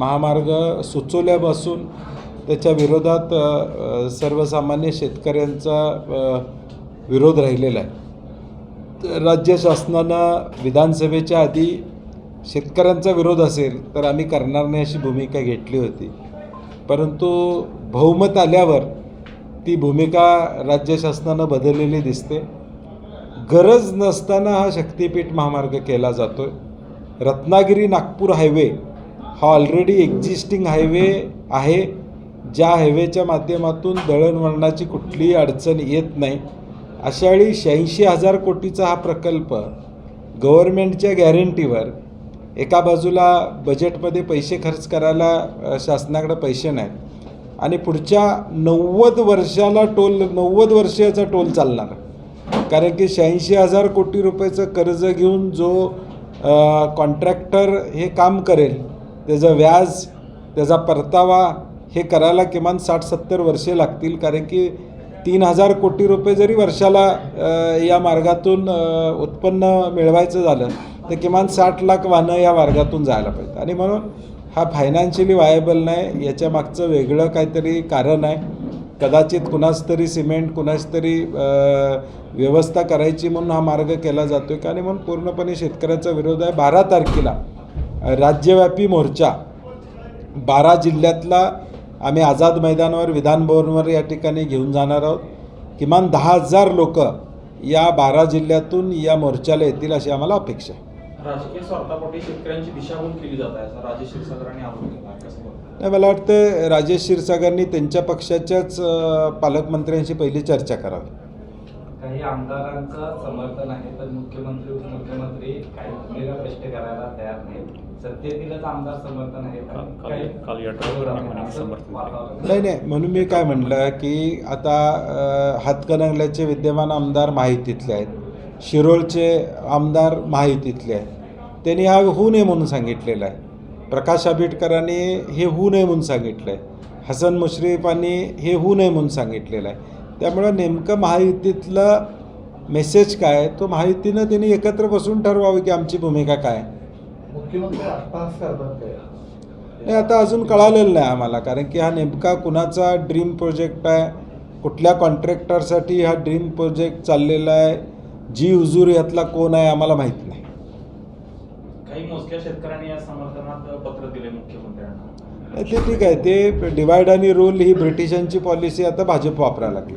महामार्ग सुचवल्यापासून त्याच्या विरोधात सर्वसामान्य शेतकऱ्यांचा विरोध राहिलेला आहे. तर राज्य शासनानं विधानसभेच्या आधी शेतकऱ्यांचा विरोध असेल तर आम्ही करणार नाही अशी भूमिका घेतली होती. परंतु बहुमत आल्यावर ती भूमिका राज्य शासनानं बदललेली दिसते. गरज नसताना हा शक्तिपीठ महामार्ग केला जातो आहे रत्नागिरी नागपूर हायवे हा ऑलरेडी एक्झिस्टिंग हायवे आहे. ज्या हायवेच्या माध्यमातून दळणवळणाची कुठलीही अडचण येत नाही. अशावेळी शहाऐंशी हजार कोटीचा हा प्रकल्प गव्हर्मेंटच्या गॅरंटीवर एका बाजूला बजेटमध्ये पैसे खर्च करायला शासनाकडे पैसे नाहीत. आणि पुढच्या नव्वद वर्षाला टोल नव्वद वर्षाचा टोल चालणार. कारण की शहाऐंशी हजार कोटी रुपयाचं कर्ज घेऊन जो कॉन्ट्रॅक्टर हे काम करेल त्याचं व्याज त्याचा परतावा हे करायला किमान साठ सत्तर वर्षे लागतील. कारण की तीन हजार कोटी रुपये जरी वर्षाला या मार्गातून उत्पन्न मिळवायचं झालं तर किमान साठ लाख वाहनं या मार्गातून जायला पाहिजेत. आणि म्हणून हा फायनान्शियली वायबल नाही याच्या मागचं वेगळं काहीतरी कारण आहे. कदाचित कुणास तरी सिमेंट कुणास तरी व्यवस्था करायची म्हणून हा मार्ग केला जातो आहे आणि म्हणून पूर्णपणे शेतकऱ्याचा विरोध आहे. बारा तारखेला राज्यव्यापी मोर्चा. बारा जिल्ह्यातला आम्ही आझाद मैदानावर विधान भवनवर या ठिकाणी घेऊन जाणार आहोत. किमान दहा हजार लोक या बारा जिल्ह्यातून या मोर्चाला येतील अशी आम्हाला अपेक्षा आहे. राजकीय स्वार्थापोटी शेतकऱ्यांची दिशाभूल केली जात आहे असं राजेश क्षीरसागरांनी आरोप केला आहे. कसं बघता? नाही मला वाटतं राजेश क्षीरसागरनी त्यांच्या पक्षाच्याच अ, पालकमंत्र्यांशी पहिली चर्चा करावी. काही आमदारांचं समर्थन आहे तर मुख्यमंत्री उपमुख्यमंत्री काही भूमिका स्पष्ट करायला तयार नाहीत. सत्तेतीलच आमदार समर्थन आहे काल- समर्थन. नाही नाही म्हणून मी काय म्हणलं की आता हातकणंगल्याचे विद्यमान आमदार माहितीतले आहेत. शिरोळचे आमदार माहितीतले आहेत. त्यांनी हा होऊ नये म्हणून सांगितलेलं आहे. प्रकाश आंबेडकरांनी हे होऊ नये म्हणून सांगितलं आहे हसन मुश्रीफांनी हे होऊ नये म्हणून सांगितलेलं आहे. त्यामुळं नेमकं महायुतीतलं मेसेज काय तो महायुतीनं त्यांनी एकत्र बसून ठरवावं की आमची भूमिका काय आहे. मुख्यमंत्री अट्टहास करतात काय नाही आता अजून कळालेलं नाही आम्हाला कारण की हा नेमका कुणाचा ड्रीम प्रोजेक्ट आहे कुठल्या कॉन्ट्रॅक्टरसाठी हा ड्रीम प्रोजेक्ट चाललेला आहे जी हुजूर यातला कोण आहे आम्हाला माहीत नाही. काही मोजक्या शेतकऱ्यांनी या समर्थनात पत्र दिले मुख्यमंत्र्यांना. नाही, ते ठीक आहे ते डिवाइड आणि रूल ही ब्रिटिशांची पॉलिसी आता भाजप वापरायला लागली.